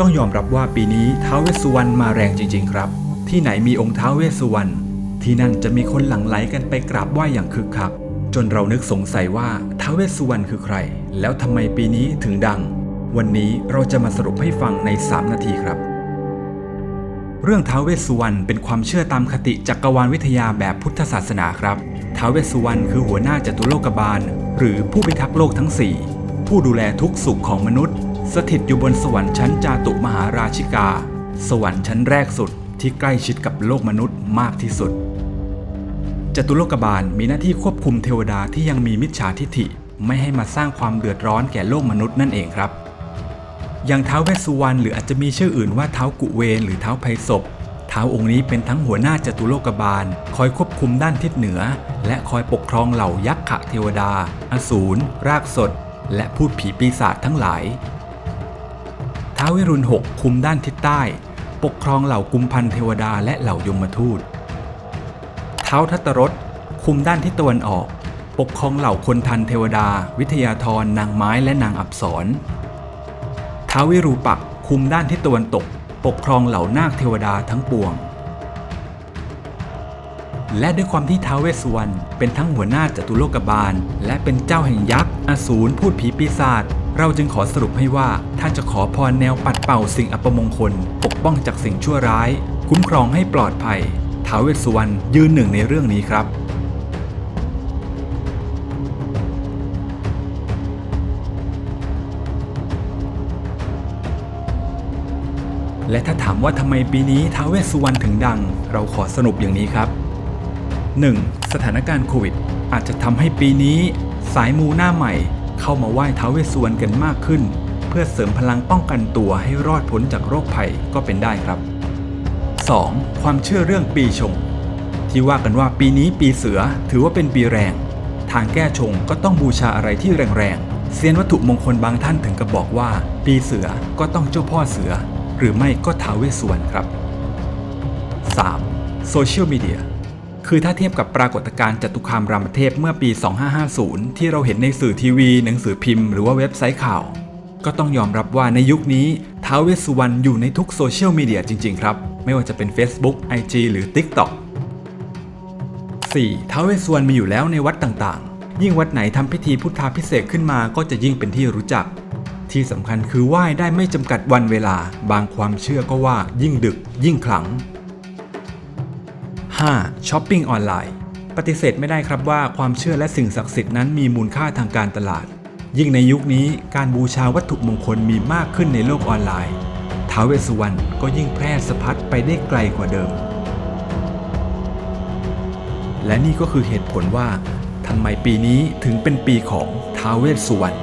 ต้องยอมรับว่าปีนี้ท้าวเวสสุวรรณมาแรงจริง ๆ ครับ ที่ไหนมีองค์ท้าวเวสสุวรรณที่นั่นจะมีคนหลั่งไหลกันไปกราบไหว้อย่างคึกคัก จนเรานึกสงสัยว่าท้าวเวสสุวรรณคือใคร แล้วทำไมปีนี้ถึงดัง วันนี้เราจะมาสรุปให้ฟังใน 3 นาทีครับ เรื่องท้าวเวสสุวรรณเป็นความเชื่อตามคติจักรวาลวิทยาแบบพุทธศาสนาครับท้าวเวสสุวรรณคือหัวหน้าจตุโลกบาล หรือผู้พิทักษ์โลกทั้ง 4 ผู้ดูแลทุกสุขของมนุษย์ สถิตอยู่บนสวรรค์ชั้นจาตุมหาราชิกา สวรรค์ชั้นแรกสุดที่ใกล้ชิดกับโลกมนุษย์มากที่สุด จตุโลกบาลมีหน้าที่ควบคุมเทวดาที่ยังมีมิจฉาทิฐิ ไม่ให้มาสร้างความเดือดร้อนแก่โลกมนุษย์นั่นเองครับ อย่างเท้าเวสสุวรรณหรืออาจจะมีชื่ออื่นว่าเท้ากุเวนหรือเท้าไพศพเท้าองค์นี้เป็นทั้งหัวหน้าจตุโลกบาล คอยควบคุมด้านทิศเหนือ และคอยปกครองเหล่ายักษ์ขะเทวดา อสูร รากสด และพูดผีปีศาจทั้งหลาย ท้าวิรุณหกคุมด้านทิศใต้ ปกครองเหล่ากุมพันเทวดาและเหล่ายมทูต เท้าทัตตรสคุมด้านทิศตะวันออก ปกครองเหล่าคนทันเทวดา วิทยาธรนางไม้และนางอับสรท้าวิรูปักคุมด้านทิศตะวันตก ปกครองเหล่านาคเทวดาทั้งปวง และด้วยความที่ท้าวเวสสุวรรณเป็นทั้งหัวหน้าจตุโลกบาล และเป็นเจ้าแห่งยักษ์อสูรพูดผีปีศาจ เราจึงขอสรุปให้ว่าถ้าจะขอพรแนวปัดเป่าสิ่งอัปมงคล ปกป้องจากสิ่งชั่วร้าย คุ้มครองให้ปลอดภัยท้าวเวสสุวรรณยืนหนึ่งในเรื่องนี้ครับและถ้าถามว่าทำไมปีนี้ท้าวเวสสุวรรณถึงดัง เราขอสรุปอย่างนี้ครับ 1. สถานการณ์โควิด อาจจะทำให้ปีนี้ สายมูหน้าใหม่ เข้ามาไหว้ท้าวเวสสุวรรณกันมากขึ้น เพื่อเสริมพลังป้องกันตัวให้รอดพ้นจากโรคภัยก็เป็นได้ครับ 2. ความเชื่อเรื่องปีชง ที่ว่ากันว่าปีนี้ปีเสือถือว่าเป็นปีแรง ทางแก้ชงก็ต้องบูชาอะไรที่แรงๆเซียนวัตถุมงคลบางท่านถึงกับบอกว่า ปีเสือก็ต้องเจ้าพ่อเสือ หรือไม่ก็ท้าวเวสสุวรรณครับ 3. โซเชียลมีเดีย คือถ้าเทียบกับปรากฏการณ์จตุคามรามเทพเมื่อปี 2550 ที่เราเห็นในสื่อทีวี หนังสือพิมพ์หรือว่าเว็บไซต์ข่าว ก็ต้องยอมรับว่าในยุคนี้ท้าวเวสสุวรรณอยู่ในทุกโซเชียลมีเดียจริง ๆ ครับ ไม่ว่าจะเป็น Facebook IG หรือ TikTok 4. ท้าวเวสสุวรรณมีอยู่แล้วในวัดต่างๆ ยิ่งวัดไหนทำพิธีพุทธาพิเศษขึ้นมาก็จะยิ่งเป็นที่รู้จัก ที่สำคัญคือไหว้ได้ไม่จำกัดวันเวลา บางความเชื่อก็ว่ายิ่งดึกยิ่งขลัง 5. ช้อปปิ้งออนไลน์ ปฏิเสธไม่ได้ครับว่าความเชื่อและสิ่งศักดิ์สิทธิ์นั้นมีมูลค่าทางการตลาด ยิ่งในยุคนี้การบูชาวัตถุมงคลมีมากขึ้นในโลกออนไลน์ท้าวเวสสุวรรณก็ยิ่งแพร่สะพัดไปได้ไกลกว่าเดิม และนี่ก็คือเหตุผลว่าทำไมปีนี้ถึงเป็นปีของท้าวเวสสุวรรณ